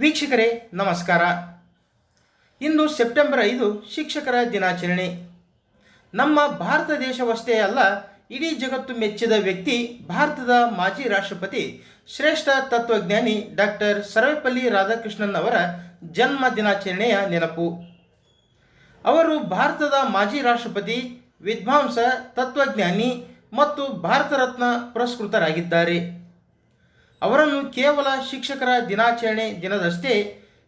ವೀಕ್ಷಕರೇ, ನಮಸ್ಕಾರ. ಇಂದು ಸೆಪ್ಟೆಂಬರ್ ಐದು, ಶಿಕ್ಷಕರ ದಿನಾಚರಣೆ. ನಮ್ಮ ಭಾರತ ದೇಶವಷ್ಟೇ ಅಲ್ಲ, ಇಡೀ ಜಗತ್ತು ಮೆಚ್ಚಿದ ವ್ಯಕ್ತಿ, ಭಾರತದ ಮಾಜಿ ರಾಷ್ಟ್ರಪತಿ, ಶ್ರೇಷ್ಠ ತತ್ವಜ್ಞಾನಿ ಡಾಕ್ಟರ್ ಸರ್ವಪಲ್ಲಿ ರಾಧಾಕೃಷ್ಣನ್ ಅವರ ಜನ್ಮ ದಿನಾಚರಣೆಯ ನೆನಪು. ಅವರು ಭಾರತದ ಮಾಜಿ ರಾಷ್ಟ್ರಪತಿ, ವಿದ್ವಾಂಸ, ತತ್ವಜ್ಞಾನಿ ಮತ್ತು ಭಾರತ ರತ್ನ ಪುರಸ್ಕೃತರಾಗಿದ್ದಾರೆ. ಅವರನ್ನು ಕೇವಲ ಶಿಕ್ಷಕರ ದಿನಾಚರಣೆ ದಿನದಷ್ಟೇ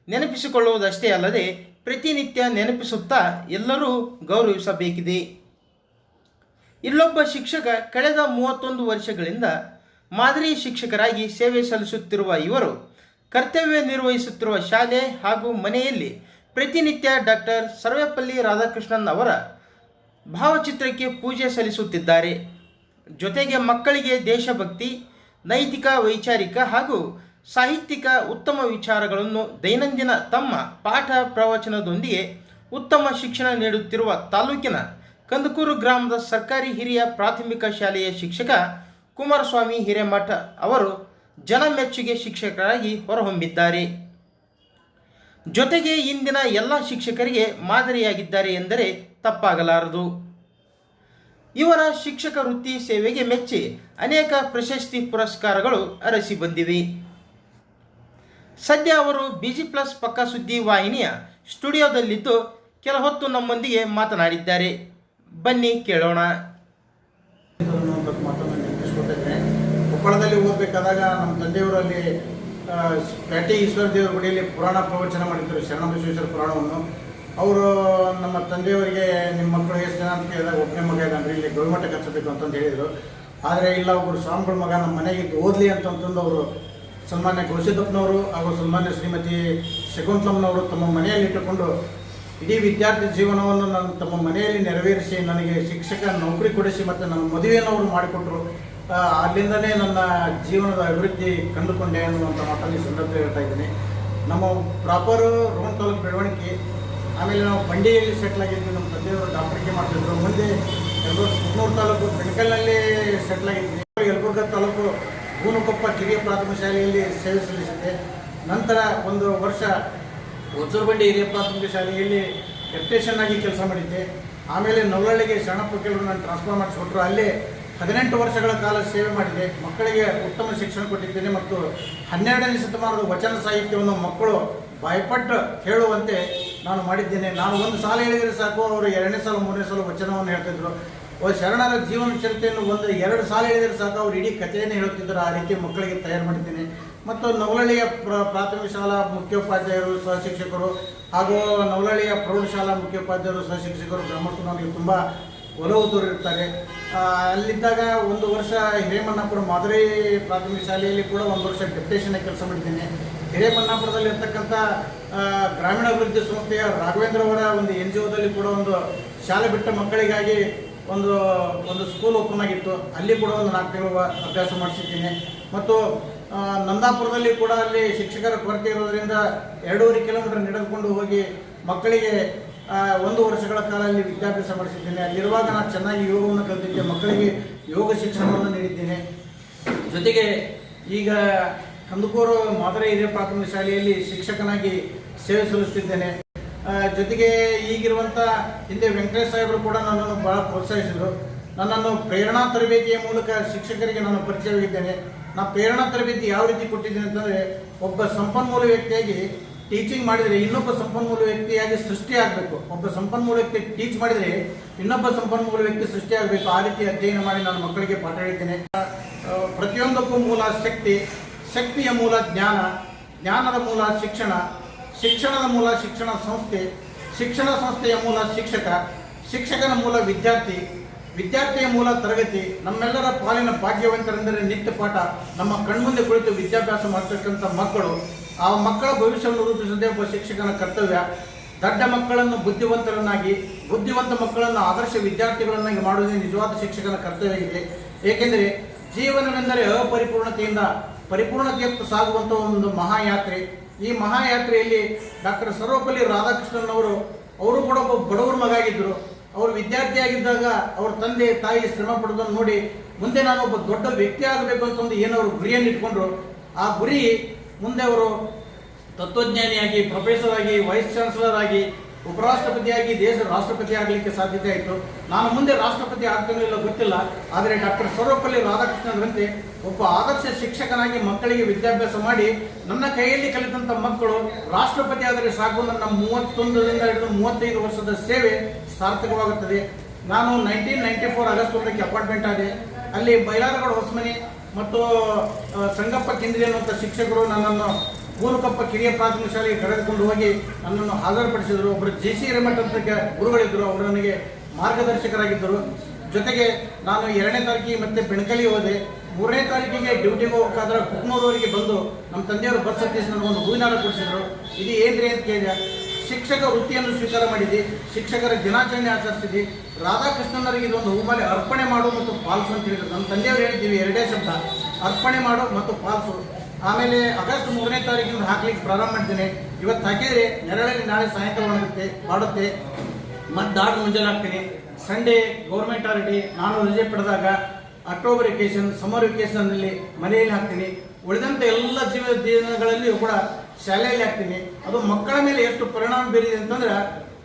ನೆನಪಿಸಿಕೊಳ್ಳುವುದಷ್ಟೇ ಅಲ್ಲದೆ ಪ್ರತಿನಿತ್ಯ ನೆನಪಿಸುತ್ತಾ ಎಲ್ಲರೂ ಗೌರವಿಸಬೇಕಿದೆ. ಇಲ್ಲೊಬ್ಬ ಶಿಕ್ಷಕ ಕಳೆದ ಮೂವತ್ತೊಂದು ವರ್ಷಗಳಿಂದ ಮಾದರಿ ಶಿಕ್ಷಕರಾಗಿ ಸೇವೆ ಸಲ್ಲಿಸುತ್ತಿರುವ ಇವರು ಕರ್ತವ್ಯ ನಿರ್ವಹಿಸುತ್ತಿರುವ ಶಾಲೆ ಹಾಗೂ ಮನೆಯಲ್ಲಿ ಪ್ರತಿನಿತ್ಯ ಡಾಕ್ಟರ್ ಸರ್ವೇಪಲ್ಲಿ ರಾಧಾಕೃಷ್ಣನ್ ಅವರ ಭಾವಚಿತ್ರಕ್ಕೆ ಪೂಜೆ ಸಲ್ಲಿಸುತ್ತಿದ್ದಾರೆ. ಜೊತೆಗೆ ಮಕ್ಕಳಿಗೆ ದೇಶಭಕ್ತಿ ನೈತಿಕ, ವೈಚಾರಿಕ ಹಾಗೂ ಸಾಹಿತ್ಯಿಕ ಉತ್ತಮ ವಿಚಾರಗಳನ್ನು ದೈನಂದಿನ ತಮ್ಮ ಪಾಠ ಪ್ರವಚನದೊಂದಿಗೆ ಉತ್ತಮ ಶಿಕ್ಷಣ ನೀಡುತ್ತಿರುವ ತಾಲೂಕಿನ ಕಂದಕೂರು ಗ್ರಾಮದ ಸರ್ಕಾರಿ ಹಿರಿಯ ಪ್ರಾಥಮಿಕ ಶಾಲೆಯ ಶಿಕ್ಷಕ ಕುಮಾರಸ್ವಾಮಿ ಹಿರೇಮಠ ಅವರು ಜನಮೆಚ್ಚುಗೆ ಶಿಕ್ಷಕರಾಗಿ ಹೊರಹೊಮ್ಮಿದ್ದಾರೆ. ಜೊತೆಗೆ ಇಂದಿನ ಎಲ್ಲ ಶಿಕ್ಷಕರಿಗೆ ಮಾದರಿಯಾಗಿದ್ದಾರೆ ಎಂದರೆ ತಪ್ಪಾಗಲಾರದು. ಇವರ ಶಿಕ್ಷಕ ವೃತ್ತಿ ಸೇವೆಗೆ ಮೆಚ್ಚಿ ಅನೇಕ ಪ್ರಶಸ್ತಿ ಪುರಸ್ಕಾರಗಳು ಅರಸಿ ಬಂದಿವೆ. ಸದ್ಯ ಅವರು ಬಿಜಿ ಪ್ಲಸ್ ಪಕ್ಕ ಸುದ್ದಿ ವಾಹಿನಿಯ ಸ್ಟುಡಿಯೋದಲ್ಲಿದ್ದು ಕೆಲ ಹೊತ್ತು ನಮ್ಮೊಂದಿಗೆ ಮಾತನಾಡಿದ್ದಾರೆ. ಬನ್ನಿ ಕೇಳೋಣ. ಕೊಪ್ಪಳದಲ್ಲಿ ಓದಬೇಕಾದಾಗ ನಮ್ಮ ತಂದೆಯವರಲ್ಲಿ ಪ್ಯಾಟಿ ಈಶ್ವರ ದೇವರ ಗುಡಿಯಲ್ಲಿ ಪುರಾಣ ಪ್ರವಚನ ಮಾಡಿದ್ದರು ಶರಣಬಸವೇಶ್ವರ ಪುರಾಣವನ್ನು. ಅವರು ನಮ್ಮ ತಂದೆಯವರಿಗೆ ನಿಮ್ಮ ಮಕ್ಕಳು ಎಷ್ಟು ಜನ ಅಂತ ಕೇಳಿದಾಗ ಒಬ್ಬನೇ ಮಗ ಇದ್ದಾನೆ, ಇಲ್ಲಿ ಗವಿಮಠಕ್ಕೆ ಹಚ್ಚಬೇಕು ಅಂತಂದು ಹೇಳಿದರು. ಆದರೆ ಇಲ್ಲ ಒಬ್ಬರು ಸ್ವಾಮಿಗಳ ಮಗ ನಮ್ಮ ಮನೆಗೆ ಓದಲಿ ಅಂತಂತಂದು ಅವರು ಸನ್ಮಾನ್ಯ ಗೌಸಿದ್ದಪ್ಪನವರು ಹಾಗೂ ಸನ್ಮಾನ್ಯ ಶ್ರೀಮತಿ ಶಕುಂತಲಮ್ಮನವರು ತಮ್ಮ ಮನೆಯಲ್ಲಿ ಇಟ್ಟುಕೊಂಡು ಇಡೀ ವಿದ್ಯಾರ್ಥಿ ಜೀವನವನ್ನು ನಾನು ತಮ್ಮ ಮನೆಯಲ್ಲಿ ನೆರವೇರಿಸಿ ನನಗೆ ಶಿಕ್ಷಕ ನೌಕರಿ ಕೊಡಿಸಿ ಮತ್ತು ನನ್ನ ಮದುವೆಯನ್ನು ಅವರು ಮಾಡಿಕೊಟ್ರು. ಅಲ್ಲಿಂದನೇ ನನ್ನ ಜೀವನದ ಅಭಿವೃದ್ಧಿ ಕಂಡುಕೊಂಡೆ ಅನ್ನುವಂಥ ಮಾತನ್ನು ಸಂದರ್ಭ ಹೇಳ್ತಾ ಇದ್ದೀನಿ. ನಮ್ಮ ಪ್ರಾಪರ್ ರೋಣ ತಾಲೂಕು ಬೆಳವಣಿಗೆ ಆಮೇಲೆ ನಾವು ಬಂಡಿಯಲ್ಲಿ ಸೆಟ್ಲ್ ಆಗಿದ್ವಿ ನಮ್ಮ ತಂದೆಯವರು ಡಾಕ್ಟ್ರಿಗೆ ಮಾಡ್ತಿದ್ರು. ಮುಂದೆ ಯಲಬುರ್ಗ ಸುತ್ತಮೂರು ತಾಲೂಕು ಬೆಳಕಲ್ನಲ್ಲಿ ಸೆಟ್ಲ್ ಆಗಿದ್ವಿ. ಯಲಬುರ್ಗ ತಾಲೂಕು ಗೂನುಕೊಪ್ಪ ಕಿರಿಯ ಪ್ರಾಥಮಿಕ ಶಾಲೆಯಲ್ಲಿ ಸೇವೆ ಸಲ್ಲಿಸಿದ್ದೆ. ನಂತರ ಒಂದು ವರ್ಷ ಬಂಡಿ ಹಿರಿಯ ಪ್ರಾಥಮಿಕ ಶಾಲೆಯಲ್ಲಿ ಡೆಪ್ಟೇಷನ್ ಆಗಿ ಕೆಲಸ ಮಾಡಿದ್ದೆ. ಆಮೇಲೆ ನವಳಳ್ಳಿಗೆ ಶರಣಪ್ಪ ಕೆಲವರು ನಾನು ಟ್ರಾನ್ಸ್ಫರ್ ಮಾಡಿಸ್ಕೊಟ್ರು. ಅಲ್ಲಿ ಹದಿನೆಂಟು ವರ್ಷಗಳ ಕಾಲ ಸೇವೆ ಮಾಡಿದೆ. ಮಕ್ಕಳಿಗೆ ಉತ್ತಮ ಶಿಕ್ಷಣ ಕೊಟ್ಟಿದ್ದೇನೆ ಮತ್ತು ಹನ್ನೆರಡನೇ ಶತಮಾನದ ವಚನ ಸಾಹಿತ್ಯವನ್ನು ಮಕ್ಕಳು ಭಯಪಟ್ಟು ಹೇಳುವಂತೆ ನಾನು ಮಾಡಿದ್ದೇನೆ. ನಾನು ಒಂದು ಸಾಲ ಹೇಳಿದರೆ ಸಾಕು, ಅವರು ಎರಡನೇ ಸಾಲ, ಮೂರನೇ ಸಾಲ ವಚನವನ್ನು ಹೇಳ್ತಿದ್ರು. ಶರಣರ ಜೀವನ ಚರಿತೆಯನ್ನು ಒಂದು ಎರಡು ಸಾಲ ಹೇಳಿದರೆ ಸಾಕು, ಅವ್ರು ಇಡೀ ಕಥೆಯನ್ನು ಹೇಳುತ್ತಿದ್ದರು. ಆ ರೀತಿ ಮಕ್ಕಳಿಗೆ ತಯಾರು ಮಾಡಿದ್ದೇನೆ. ಮತ್ತು ನವಲಳ್ಳಿಯ ಪ್ರ, ಪ್ರಾಥಮಿಕ ಶಾಲಾ ಮುಖ್ಯೋಪಾಧ್ಯಾಯರು ಸಹ ಶಿಕ್ಷಕರು ಹಾಗೂ ನವಲಳ್ಳಿಯ ಪ್ರೌಢಶಾಲಾ ಮುಖ್ಯೋಪಾಧ್ಯಾಯರು, ಸಹಶಿಕ್ಷಕರು, ಗ್ರಾಮಸ್ಥರು ನನಗೆ ತುಂಬ ಒಲವು ತೋರಿರ್ತಾರೆ ಅಲ್ಲಿದ್ದಾಗ ಒಂದು ವರ್ಷ ಹಿರೇಮಣ್ಣಪುರ ಮಾದರಿ ಪ್ರಾಥಮಿಕ ಶಾಲೆಯಲ್ಲಿ ಕೂಡ ಒಂದು ವರ್ಷ ಡೆಪ್ಟೇಷನ್ ಕೆಲಸ ಮಾಡಿದ್ದೇನೆ. ಹಿರೇಮನ್ನಾಪುರದಲ್ಲಿ ಇರ್ತಕ್ಕಂಥ ಗ್ರಾಮೀಣಾಭಿವೃದ್ಧಿ ಸಂಸ್ಥೆಯ ರಾಘವೇಂದ್ರ ಅವರ ಒಂದು ಎನ್ ಜಿ ಒದಲ್ಲಿ ಕೂಡ ಒಂದು ಶಾಲೆ ಬಿಟ್ಟ ಮಕ್ಕಳಿಗಾಗಿ ಒಂದು ಒಂದು ಸ್ಕೂಲ್ ಓಪನ್ ಆಗಿತ್ತು. ಅಲ್ಲಿ ಕೂಡ ಒಂದು ನಾಲ್ಕು ತಿಂಗಳು ಅಭ್ಯಾಸ ಮಾಡಿಸಿದ್ದೀನಿ. ಮತ್ತು ನಂದಾಪುರದಲ್ಲಿ ಕೂಡ ಅಲ್ಲಿ ಶಿಕ್ಷಕರ ಕೊರತೆ ಇರೋದರಿಂದ ಎರಡೂವರೆ ಕಿಲೋಮೀಟರ್ ನಡೆದುಕೊಂಡು ಹೋಗಿ ಮಕ್ಕಳಿಗೆ ಒಂದು ವರ್ಷಗಳ ಕಾಲ ಅಲ್ಲಿ ವಿದ್ಯಾಭ್ಯಾಸ ಮಾಡಿಸಿದ್ದೇನೆ. ಅಲ್ಲಿರುವಾಗ ನಾನು ಚೆನ್ನಾಗಿ ಯೋಗವನ್ನು ಕಲಿತಿದ್ದೆ. ಮಕ್ಕಳಿಗೆ ಯೋಗ ಶಿಕ್ಷಣವನ್ನು ನೀಡಿದ್ದೇನೆ. ಜೊತೆಗೆ ಈಗ ಕಂದುಕೂರು ಮಾದರಿ ಹಿರಿಯ ಪ್ರಾಥಮಿಕ ಶಾಲೆಯಲ್ಲಿ ಶಿಕ್ಷಕನಾಗಿ ಸೇವೆ ಸಲ್ಲಿಸುತ್ತಿದ್ದೇನೆ. ಜೊತೆಗೆ ಈಗಿರುವಂಥ ಹಿಂದೆ ವೆಂಕಟೇಶ್ ಸಾಹೇಬರು ಕೂಡ ನನ್ನನ್ನು ಬಹಳ ಪ್ರೋತ್ಸಾಹಿಸಿದರು. ನನ್ನನ್ನು ಪ್ರೇರಣಾ ತರಬೇತಿಯ ಮೂಲಕ ಶಿಕ್ಷಕರಿಗೆ ನಾನು ಪರಿಚಯವಾಗಿದ್ದೇನೆ. ನಾ ಪ್ರೇರಣಾ ತರಬೇತಿ ಯಾವ ರೀತಿ ಕೊಟ್ಟಿದ್ದೀನಿ ಅಂತಂದರೆ, ಒಬ್ಬ ಸಂಪನ್ಮೂಲ ವ್ಯಕ್ತಿಯಾಗಿ ಟೀಚಿಂಗ್ ಮಾಡಿದರೆ ಇನ್ನೊಬ್ಬ ಸಂಪನ್ಮೂಲ ವ್ಯಕ್ತಿಯಾಗಿ ಸೃಷ್ಟಿಯಾಗಬೇಕು ಒಬ್ಬ ಸಂಪನ್ಮೂಲ ವ್ಯಕ್ತಿ ಟೀಚ್ ಮಾಡಿದರೆ ಇನ್ನೊಬ್ಬ ಸಂಪನ್ಮೂಲ ವ್ಯಕ್ತಿ ಸೃಷ್ಟಿಯಾಗಬೇಕು ಆ ರೀತಿ ಅಧ್ಯಯನ ಮಾಡಿ ನಾನು ಮಕ್ಕಳಿಗೆ ಪಾಠ ಹೇಳ್ತೇನೆ ಪ್ರತಿಯೊಂದಕ್ಕೂ ಮೂಲ ಶಕ್ತಿ ಶಕ್ತಿಯ ಮೂಲ ಜ್ಞಾನ, ಜ್ಞಾನದ ಮೂಲ ಶಿಕ್ಷಣ, ಶಿಕ್ಷಣದ ಮೂಲ ಶಿಕ್ಷಣ ಸಂಸ್ಥೆ, ಶಿಕ್ಷಣ ಸಂಸ್ಥೆಯ ಮೂಲ ಶಿಕ್ಷಕ, ಶಿಕ್ಷಕನ ಮೂಲ ವಿದ್ಯಾರ್ಥಿ, ವಿದ್ಯಾರ್ಥಿಯ ಮೂಲ ತರಗತಿ, ನಮ್ಮೆಲ್ಲರ ಪಾಲಿನ ಭಾಗ್ಯವಂತರೆಂದರೆ ನಿತ್ಯ ಪಾಠ, ನಮ್ಮ ಕಣ್ಮುಂದೆ ಕುಳಿತು ವಿದ್ಯಾಭ್ಯಾಸ ಮಾಡ್ತಕ್ಕಂಥ ಮಕ್ಕಳು, ಆ ಮಕ್ಕಳ ಭವಿಷ್ಯವನ್ನು ರೂಪಿಸದೆ ಒಬ್ಬ ಶಿಕ್ಷಕನ ಕರ್ತವ್ಯ. ದಡ್ಡ ಮಕ್ಕಳನ್ನು ಬುದ್ಧಿವಂತರನ್ನಾಗಿ, ಬುದ್ಧಿವಂತ ಮಕ್ಕಳನ್ನು ಆದರ್ಶ ವಿದ್ಯಾರ್ಥಿಗಳನ್ನಾಗಿ ಮಾಡುವುದೇ ನಿಜವಾದ ಶಿಕ್ಷಕನ ಕರ್ತವ್ಯವಾಗಿದೆ ಏಕೆಂದರೆ ಜೀವನವೆಂದರೆ ಅಪರಿಪೂರ್ಣತೆಯಿಂದ ಪರಿಪೂರ್ಣತೆಯತ್ತ ಸಾಗುವಂಥ ಒಂದು ಮಹಾಯಾತ್ರೆ. ಈ ಮಹಾಯಾತ್ರೆಯಲ್ಲಿ ಡಾಕ್ಟರ್ ಸರ್ವಪಲ್ಲಿ ರಾಧಾಕೃಷ್ಣನ್ ಅವರು ಅವರು ಕೂಡ ಒಬ್ಬ ಬಡವರ ಮಗ ಆಗಿದ್ದರು ಅವರು ವಿದ್ಯಾರ್ಥಿಯಾಗಿದ್ದಾಗ ಅವ್ರ ತಂದೆ, ತಾಯಿ ಶ್ರಮ ಪಡೋದನ್ನು ನೋಡಿ ಮುಂದೆ ನಾನು ಒಬ್ಬ ದೊಡ್ಡ ವ್ಯಕ್ತಿ ಆಗಬೇಕು ಅಂತ ಒಂದು ಏನೋ ಗುರಿಯನ್ನು ಇಟ್ಕೊಂಡ್ರು. ಆ ಗುರಿ ಮುಂದೆ ಅವರು ತತ್ವಜ್ಞಾನಿಯಾಗಿ ಪ್ರೊಫೆಸರ್ ಆಗಿ ವೈಸ್ ಚಾನ್ಸಲರ್ ಆಗಿ, ಉಪರಾಷ್ಟ್ರಪತಿಯಾಗಿ, ದೇಶ ರಾಷ್ಟ್ರಪತಿ ಆಗಲಿಕ್ಕೆ ಸಾಧ್ಯತೆ ಆಯಿತು. ನಾನು ಮುಂದೆ ರಾಷ್ಟ್ರಪತಿ ಆಗ್ತೇನೋ ಇಲ್ಲ ಗೊತ್ತಿಲ್ಲ. ಆದರೆ ಡಾಕ್ಟರ್ ಸರ್ವಪಲ್ಲಿ ರಾಧಾಕೃಷ್ಣನ್ರಂತೆ ಒಬ್ಬ ಆದರ್ಶ ಶಿಕ್ಷಕನಾಗಿ ಮಕ್ಕಳಿಗೆ ವಿದ್ಯಾಭ್ಯಾಸ ಮಾಡಿ ನನ್ನ ಕೈಯಲ್ಲಿ ಕಲಿತಂತ ಮಕ್ಕಳು ರಾಷ್ಟ್ರಪತಿ ಆದರೆ ಸಾಕು ನನ್ನ ಮೂವತ್ತೊಂದರಿಂದ ಹಿಡಿದು ಮೂವತ್ತೈದು ವರ್ಷದ ಸೇವೆ ಸಾರ್ಥಕವಾಗುತ್ತದೆ. ನಾನು ನೈನ್ಟೀನ್ ನೈಂಟಿ ಫೋರ್ ಆಗಸ್ಟ್ ಒಂದಕ್ಕೆ ಅಪಾಯಿಂಟ್ಮೆಂಟ್ ಆದೆ. ಅಲ್ಲಿ ಬೈಲಾರಗೌಡ ಹೊಸಮನಿ ಮತ್ತು ಸಂಗಪ್ಪ ಕಿಂದ್ರಿ ಅನ್ನುವಂಥ ಶಿಕ್ಷಕರು ನನ್ನನ್ನು ಗೂರುಕಪ್ಪ ಕಿರಿಯ ಪ್ರಾಥಮಿಕ ಶಾಲೆಗೆ ಕರೆದುಕೊಂಡು ಹೋಗಿ ನನ್ನನ್ನು ಹಾಜರುಪಡಿಸಿದರು. ಒಬ್ಬರು ಜೆ ಸಿ ರೆಮಟ್ ಅಂತ ಗುರುಗಳಿದ್ದರು. ಅವರು ನನಗೆ ಮಾರ್ಗದರ್ಶಕರಾಗಿದ್ದರು. ಜೊತೆಗೆ ನಾನು ಎರಡನೇ ತಾರೀಕಿಗೆ ಮತ್ತೆ ಬೆಣಕಲಿ ಹೋದೆ. ಮೂರನೇ ತಾರೀಕಿಗೆ ಡ್ಯೂಟಿಗೆ ಹೋಗ್ಬೇಕಾದ್ರೆ ಕುಟುಂಬದವರಿಗೆ ಬಂದು ನಮ್ಮ ತಂದೆಯವರು ಬಸ್ ಹತ್ತಿಸಿ ನನಗೊಂದು ಹೂವಿನಾರ ಕೊಡಿಸಿದ್ರು. ಇದು ಏನ್ರಿ ಅಂತ ಕೇಳಿದೆ. ಶಿಕ್ಷಕ ವೃತ್ತಿಯನ್ನು ಸ್ವೀಕಾರ ಮಾಡಿದ್ದಿ, ಶಿಕ್ಷಕರ ದಿನಾಚರಣೆ ಆಚರಿಸಿದ್ವಿ ರಾಧಾಕೃಷ್ಣನವರಿಗೆ ಇದೊಂದು ಹೂಮಾಲೆ ಅರ್ಪಣೆ ಮಾಡು ಮತ್ತು ಪಾಲ್ಸು ಅಂತ ಹೇಳಿದ್ರು. ನಮ್ಮ ತಂದೆಯವರು ಹೇಳ್ತೀವಿ ಎರಡೇ ಶಬ್ದ. ಅರ್ಪಣೆ ಮಾಡು ಮತ್ತು ಪಾಲ್ಸು. ಆಮೇಲೆ ಆಗಸ್ಟ್ ಮೂರನೇ ತಾರೀಕಿಂದ ಹಾಕ್ಲಿಕ್ಕೆ ಪ್ರಾರಂಭ ಮಾಡ್ತೇನೆ. ಇವತ್ತು ಹಾಕಿದ್ರೆ ನೆರಳಲ್ಲಿ ನಾಳೆ ಸಾಯಂಕಾಲ ಮಾಡುತ್ತೆ ಮಾಡುತ್ತೆ ಮತ್ತು ದಾಟು ಮುಂಜಾನೆ ಹಾಕ್ತೀನಿ. ಸಂಡೇ ಗೌರ್ಮೆಂಟ್ ಹಾಲಿಡೇ ನಾನು ರಜೆ ಪಡೆದಾಗ ಅಕ್ಟೋಬರ್ ವೆಕೇಶನ್ ಸಮರ್ ವೆಕೇಶನ್ನಲ್ಲಿ ಮನೆಯಲ್ಲಿ ಹಾಕ್ತೀನಿ. ಉಳಿದಂಥ ಎಲ್ಲ ಜೀವ ದಿನಗಳಲ್ಲಿಯೂ ಕೂಡ ಶಾಲೆಯಲ್ಲಿ ಹಾಕ್ತೀನಿ. ಅದು ಮಕ್ಕಳ ಮೇಲೆ ಎಷ್ಟು ಪರಿಣಾಮ ಬೀರಿದೆ ಅಂತಂದ್ರೆ,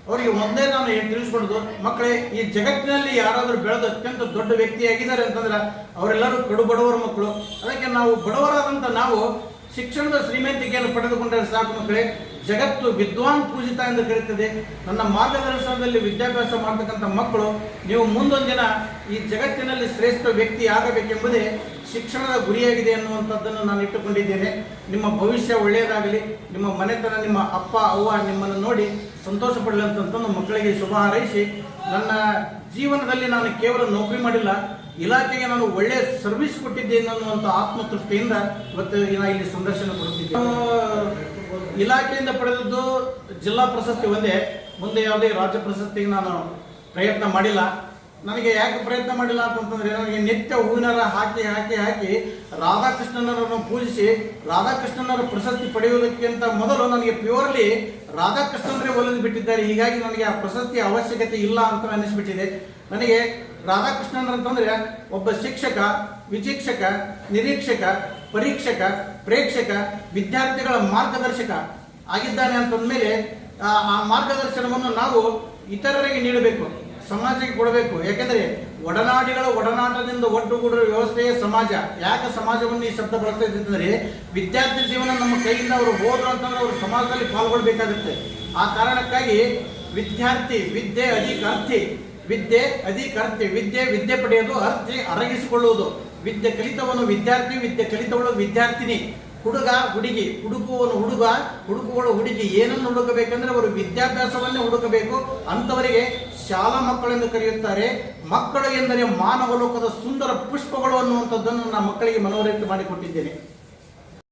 ಅವರಿಗೆ ಒಂದೇ ನಾನು ಏನು ತಿಳಿಸ್ಕೊಡೋದು, ಮಕ್ಕಳೇ, ಈ ಜಗತ್ತಿನಲ್ಲಿ ಯಾರಾದರೂ ಬೆಳೆದ ಅತ್ಯಂತ ದೊಡ್ಡ ವ್ಯಕ್ತಿಯಾಗಿದ್ದಾರೆ ಅಂತಂದ್ರೆ, ಅವರೆಲ್ಲರೂ ಕಡು ಬಡವರ ಮಕ್ಕಳು. ಅದಕ್ಕೆ ನಾವು ಬಡವರಾದಂಥ ನಾವು ಶಿಕ್ಷಣದ ಶ್ರೀಮಂತಿಕೆಯನ್ನು ಪಡೆದುಕೊಂಡರೆ ಸಾಕು ಮಕ್ಕಳೇ. ಜಗತ್ತು ವಿದ್ವಾನ್ ಪೂಜಿತ ಎಂದು ಕರೀತದೆ. ನನ್ನ ಮಾರ್ಗದರ್ಶನದಲ್ಲಿ ವಿದ್ಯಾಭ್ಯಾಸ ಮಾಡತಕ್ಕಂಥ ಮಕ್ಕಳು, ನೀವು ಮುಂದೊಂದು ದಿನ ಈ ಜಗತ್ತಿನಲ್ಲಿ ಶ್ರೇಷ್ಠ ವ್ಯಕ್ತಿ ಆಗಬೇಕೆಂಬುದೇ ಶಿಕ್ಷಣದ ಗುರಿಯಾಗಿದೆ ಅನ್ನುವಂಥದ್ದನ್ನು ನಾನು ಇಟ್ಟುಕೊಂಡಿದ್ದೇನೆ. ನಿಮ್ಮ ಭವಿಷ್ಯ ಒಳ್ಳೆಯದಾಗಲಿ, ನಿಮ್ಮ ಮನೆತನ, ನಿಮ್ಮ ಅಪ್ಪ, ಅವ್ವ ನಿಮ್ಮನ್ನು ನೋಡಿ ಸಂತೋಷ ಪಡಲಿ ಅಂತಂದು ಮಕ್ಕಳಿಗೆ ಶುಭ ಹಾರೈಸಿ, ನನ್ನ ಜೀವನದಲ್ಲಿ ನಾನು ಕೇವಲ ನೌಕರಿ ಮಾಡಿಲ್ಲ ಇಲಾಖೆಗೆ ನಾನು ಒಳ್ಳೆಯ ಸರ್ವಿಸ್ ಕೊಟ್ಟಿದ್ದೇನೆ ಅನ್ನುವಂಥ ಆತ್ಮತೃಪ್ತಿಯಿಂದ ಇವತ್ತು ಇಲ್ಲಿ ಸಂದರ್ಶನ ಕೊಡುತ್ತಿದ್ದೇನೆ. ನಾನು ಇಲಾಖೆಯಿಂದ ಪಡೆದದ್ದು ಜಿಲ್ಲಾ ಪ್ರಶಸ್ತಿ ಒಂದೇ, ಮುಂದೆ ಯಾವುದೇ ರಾಜ್ಯ ಪ್ರಶಸ್ತಿಗೆ ನಾನು ಪ್ರಯತ್ನ ಮಾಡಿಲ್ಲ. ನನಗೆ ಯಾಕೆ ಪ್ರಯತ್ನ ಮಾಡಿಲ್ಲ ಅಂತಂದ್ರೆ ನನಗೆ ನಿತ್ಯ ಹೂವಿನರ ಹಾಕಿ ಹಾಕಿ ಹಾಕಿ ರಾಧಾಕೃಷ್ಣನರನ್ನು ಪೂಜಿಸಿ ರಾಧಾಕೃಷ್ಣನರ ಪ್ರಶಸ್ತಿ ಪಡೆಯುವುದಕ್ಕಿಂತ ಮೊದಲು ನನಗೆ ಪ್ಯೂರ್ಲಿ ರಾಧಾಕೃಷ್ಣನರೇ ಒಲಿದು ಬಿಟ್ಟಿದ್ದಾರೆ. ಹೀಗಾಗಿ ನನಗೆ ಆ ಪ್ರಶಸ್ತಿಯ ಅವಶ್ಯಕತೆ ಇಲ್ಲ ಅಂತ ಅನ್ನಿಸ್ಬಿಟ್ಟಿದೆ. ನನಗೆ ರಾಧಾಕೃಷ್ಣನ್ ಅಂತಂದ್ರೆ ಒಬ್ಬ ಶಿಕ್ಷಕ, ವಿಚಿಕ್ಷಕ, ನಿರೀಕ್ಷಕ, ಪರೀಕ್ಷಕ, ಪ್ರೇಕ್ಷಕ, ವಿದ್ಯಾರ್ಥಿಗಳ ಮಾರ್ಗದರ್ಶಕ ಆಗಿದ್ದಾನೆ ಅಂತಂದ್ಮೇಲೆ, ಆ ಮಾರ್ಗದರ್ಶನವನ್ನು ನಾವು ಇತರರಿಗೆ ನೀಡಬೇಕು, ಸಮಾಜಕ್ಕೆ ಕೊಡಬೇಕು. ಯಾಕೆಂದ್ರೆ ಒಡನಾಡಿಗಳ ಒಡನಾಟದಿಂದ ಒಟ್ಟುಗೂಡುವ ವ್ಯವಸ್ಥೆಯೇ ಸಮಾಜ. ಯಾಕೆ ಸಮಾಜವನ್ನು ಈ ಶಬ್ದ ಬಳಸ್ತಾ ಇದ್ದೀವಿ ವಿದ್ಯಾರ್ಥಿ ಜೀವನ ನಮ್ಮ ಕೈಯಿಂದ ಅವರು ಹೋದ್ರು ಅಂತಂದ್ರೆ ಅವರು ಸಮಾಜದಲ್ಲಿ ಪಾಲ್ಗೊಳ್ಬೇಕಾಗುತ್ತೆ. ಆ ಕಾರಣಕ್ಕಾಗಿ ವಿದ್ಯಾರ್ಥಿ, ವಿದ್ಯೆ ಅಧಿಕ ಅರ್ಥಿ ವಿದ್ಯೆ ಅಧಿಕರ್ತಿ, ವಿದ್ಯೆ ವಿದ್ಯೆ ಪಡೆಯೋದು ಅರ್ಥಿ ಅರಗಿಸಿಕೊಳ್ಳುವುದು. ವಿದ್ಯೆ ಕಲಿತವನು ವಿದ್ಯಾರ್ಥಿ, ವಿದ್ಯೆ ಕಲಿತವಳು ವಿದ್ಯಾರ್ಥಿನಿ. ಹುಡುಗ, ಹುಡುಗಿ ಹುಡುಕುವನು ಹುಡುಗ, ಹುಡುಕುವಳು ಹುಡುಗಿ. ಏನನ್ನು ಹುಡುಕಬೇಕಂದ್ರೆ ಅವರು ವಿದ್ಯಾಭ್ಯಾಸವನ್ನೇ ಹುಡುಕಬೇಕು. ಅಂಥವರಿಗೆ ಶಾಲಾ ಮಕ್ಕಳೆಂದು ಕರೆಯುತ್ತಾರೆ. ಮಕ್ಕಳು ಎಂದರೆ ಮಾನವ ಲೋಕದ ಸುಂದರ ಪುಷ್ಪಗಳು ಅನ್ನುವಂಥದ್ದನ್ನು ನಾನು ಮಕ್ಕಳಿಗೆ ಮನವರಿಕೆ ಮಾಡಿಕೊಟ್ಟಿದ್ದೇನೆ.